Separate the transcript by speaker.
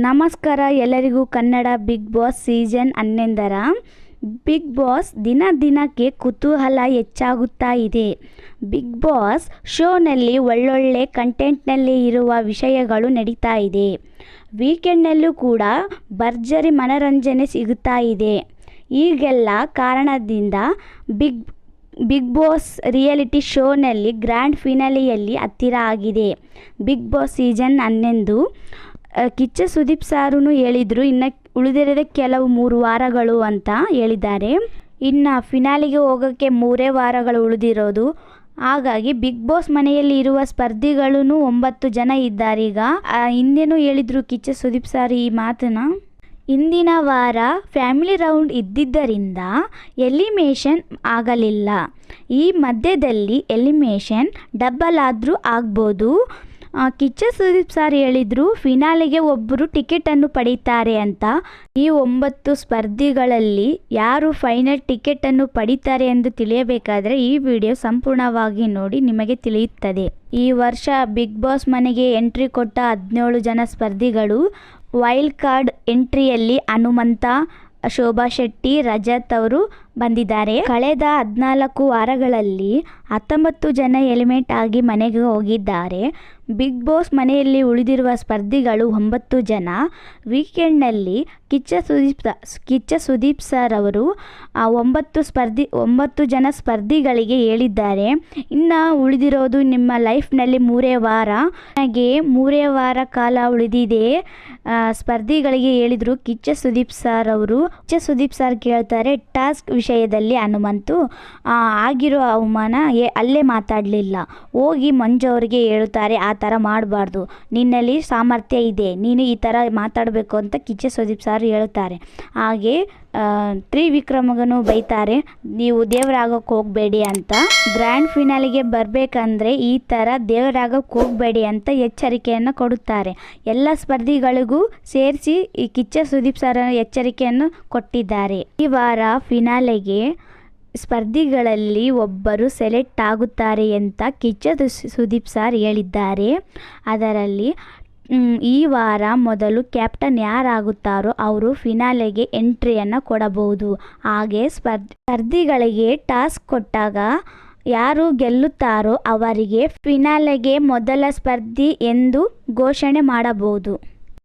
Speaker 1: ನಮಸ್ಕಾರ ಎಲ್ಲರಿಗೂ Kannada big boss season ಹನ್ನೊಂದರ ಬಿಗ್ ಬಾಸ್ ದಿನ ದಿನಕ್ಕೆ ಕುತೂಹಲ ಹೆಚ್ಚಾಗುತ್ತಾ ಇದೆ. ಬಿಗ್ ಬಾಸ್ ಶೋನಲ್ಲಿ ಒಳ್ಳೊಳ್ಳೆ ಕಂಟೆಂಟ್ನಲ್ಲಿ ಇರುವ ವಿಷಯಗಳು ನಡೀತಾ ಇದೆ. ವೀಕೆಂಡ್ನಲ್ಲೂ ಕೂಡ ಭರ್ಜರಿ ಮನರಂಜನೆ ಸಿಗುತ್ತಾ ಇದೆ. ಈಗೆಲ್ಲ ಕಾರಣದಿಂದ ಬಿಗ್ ಬಿಗ್ ಬಾಸ್ ರಿಯಾಲಿಟಿ ಶೋನಲ್ಲಿ ಗ್ರ್ಯಾಂಡ್ ಫಿನಾಲಿಯಲ್ಲಿ ಹತ್ತಿರ ಆಗಿದೆ. ಬಿಗ್ ಬಾಸ್ ಸೀಸನ್ ಹನ್ನೊಂದು ಕಿಚ್ಚ ಸುದೀಪ್ ಸಾರೂ ಹೇಳಿದರು, ಇನ್ನು ಉಳಿದಿರೋದೇ ಕೆಲವು ಮೂರು ವಾರಗಳು ಅಂತ ಹೇಳಿದ್ದಾರೆ. ಇನ್ನು ಫಿನಾಲಿಗೆ ಹೋಗೋಕ್ಕೆ ಮೂರೇ ವಾರಗಳು ಉಳಿದಿರೋದು. ಹಾಗಾಗಿ ಬಿಗ್ ಬಾಸ್ ಮನೆಯಲ್ಲಿ ಇರುವ ಸ್ಪರ್ಧಿಗಳೂ ಒಂಬತ್ತು ಜನ ಇದ್ದಾರೆ ಈಗ. ಹಿಂದೆನೂ ಹೇಳಿದರು ಕಿಚ್ಚ ಸುದೀಪ್ ಸರ್ ಈ ಮಾತನ್ನ. ಇಂದಿನ ವಾರ ಫ್ಯಾಮಿಲಿ ರೌಂಡ್ ಇದ್ದಿದ್ದರಿಂದ ಎಲಿಮೇಷನ್ ಆಗಲಿಲ್ಲ. ಈ ಮಧ್ಯದಲ್ಲಿ ಎಲಿಮೇಷನ್ ಡಬ್ಬಲ್ ಆದರೂ ಆಗ್ಬೋದು. ಕಿಚ್ಚ ಸುದೀಪ್ ಸರ್ ಹೇಳಿದರು, ಫಿನಾಲೆಗೆ ಒಬ್ಬರು ಟಿಕೆಟನ್ನು ಪಡೀತಾರೆ ಅಂತ. ಈ ಒಂಬತ್ತು ಸ್ಪರ್ಧಿಗಳಲ್ಲಿ ಯಾರು ಫೈನಲ್ ಟಿಕೆಟನ್ನು ಪಡೀತಾರೆ ಎಂದು ತಿಳಿಯಬೇಕಾದರೆ ಈ ವಿಡಿಯೋ ಸಂಪೂರ್ಣವಾಗಿ ನೋಡಿ ನಿಮಗೆ ತಿಳಿಯುತ್ತದೆ. ಈ ವರ್ಷ ಬಿಗ್ ಬಾಸ್ ಮನೆಗೆ ಎಂಟ್ರಿ ಕೊಟ್ಟ ಹದಿನೇಳು ಜನ ಸ್ಪರ್ಧಿಗಳು, ವೈಲ್ಡ್ ಕಾರ್ಡ್ ಎಂಟ್ರಿಯಲ್ಲಿ ಹನುಮಂತ, ಶೋಭಾ ಶೆಟ್ಟಿ, ರಜತ್ ಅವರು ಬಂದಿದ್ದಾರೆ. ಕಳೆದ ಹದಿನಾಲ್ಕು ವಾರಗಳಲ್ಲಿ ಹತ್ತೊಂಬತ್ತು ಜನ ಎಲಿಮೆಂಟ್ ಆಗಿ ಮನೆಗೆ ಹೋಗಿದ್ದಾರೆ. ಬಿಗ್ ಬಾಸ್ ಮನೆಯಲ್ಲಿ ಉಳಿದಿರುವ ಸ್ಪರ್ಧಿಗಳು ಒಂಬತ್ತು ಜನ. ವೀಕೆಂಡ್ನಲ್ಲಿ ಕಿಚ್ಚ ಸುದೀಪ್ ಕಿಚ್ಚ ಸುದೀಪ್ ಸರ್ ಅವರು ಒಂಬತ್ತು ಸ್ಪರ್ಧಿ, ಒಂಬತ್ತು ಜನ ಸ್ಪರ್ಧಿಗಳಿಗೆ ಹೇಳಿದ್ದಾರೆ. ಇನ್ನು ಉಳಿದಿರೋದು ನಿಮ್ಮ ಲೈಫ್ನಲ್ಲಿ ಮೂರೇ ವಾರ. ನನಗೆ ಮೂರೇ ವಾರ ಕಾಲ ಉಳಿದಿದೆ. ಸ್ಪರ್ಧಿಗಳಿಗೆ ಹೇಳಿದರು ಕಿಚ್ಚ ಸುದೀಪ್ ಸರ್ ಅವರು. ಕಿಚ್ಚ ಸುದೀಪ್ ಸರ್ ಕೇಳ್ತಾರೆ, ಟಾಸ್ಕ್ ವಿಷಯದಲ್ಲಿ ಹನುಮಂತು ಆಗಿರೋ ಅವಮಾನ ಏ- ಅಲ್ಲೇ ಮಾತಾಡಲಿಲ್ಲ. ಹೋಗಿ ಮಂಜು ಅವರಿಗೆ ಹೇಳುತ್ತಾರೆ, ಆ ಥರ ಮಾಡಬಾರ್ದು. ನಿನ್ನಲ್ಲಿ ಸಾಮರ್ಥ್ಯ ಇದೆ, ನೀನು ಈ ಥರ ಮಾತಾಡಬೇಕು ಅಂತ ಕಿಚ್ಚೆ ಸುದೀಪ್ ಸರ್ ಹೇಳುತ್ತಾರೆ. ಹಾಗೆ ತ್ರಿವಿಕ್ರಮಗನು ಬೈತಾರೆ, ನೀವು ದೇವರಾಗಕ್ಕೆ ಹೋಗಬೇಡಿ ಅಂತ. ಗ್ರ್ಯಾಂಡ್ ಫಿನಾಲಿಗೆ ಬರಬೇಕಂದ್ರೆ ಈ ಥರ ದೇವರಾಗಕ್ಕೆ ಹೋಗಬೇಡಿ ಅಂತ ಎಚ್ಚರಿಕೆಯನ್ನು ಕೊಡುತ್ತಾರೆ. ಎಲ್ಲ ಸ್ಪರ್ಧಿಗಳಿಗೂ ಸೇರಿಸಿ ಈ ಕಿಚ್ಚ ಸುದೀಪ್ ಸರ್ ಎಚ್ಚರಿಕೆಯನ್ನು ಕೊಟ್ಟಿದ್ದಾರೆ. ಈ ವಾರ ಫಿನಾಲೆಗೆ ಸ್ಪರ್ಧಿಗಳಲ್ಲಿ ಒಬ್ಬರು ಸೆಲೆಕ್ಟ್ ಆಗುತ್ತಾರೆ ಅಂತ ಕಿಚ್ಚ ಸುದೀಪ್ ಸರ್ ಹೇಳಿದ್ದಾರೆ. ಅದರಲ್ಲಿ ಈ ವಾರ ಮೊದಲು ಕ್ಯಾಪ್ಟನ್ ಯಾರಾಗುತ್ತಾರೋ ಅವರು ಫಿನಾಲೆಗೆ ಎಂಟ್ರಿಯನ್ನು ಕೊಡಬಹುದು. ಹಾಗೆ ಸ್ಪರ್ಧಿ ಸ್ಪರ್ಧಿಗಳಿಗೆ ಟಾಸ್ಕ್ ಕೊಟ್ಟಾಗ ಯಾರು ಗೆಲ್ಲುತ್ತಾರೋ ಅವರಿಗೆ ಫಿನಾಲೆಗೆ ಮೊದಲ ಸ್ಪರ್ಧಿ ಎಂದು ಘೋಷಣೆ ಮಾಡಬಹುದು.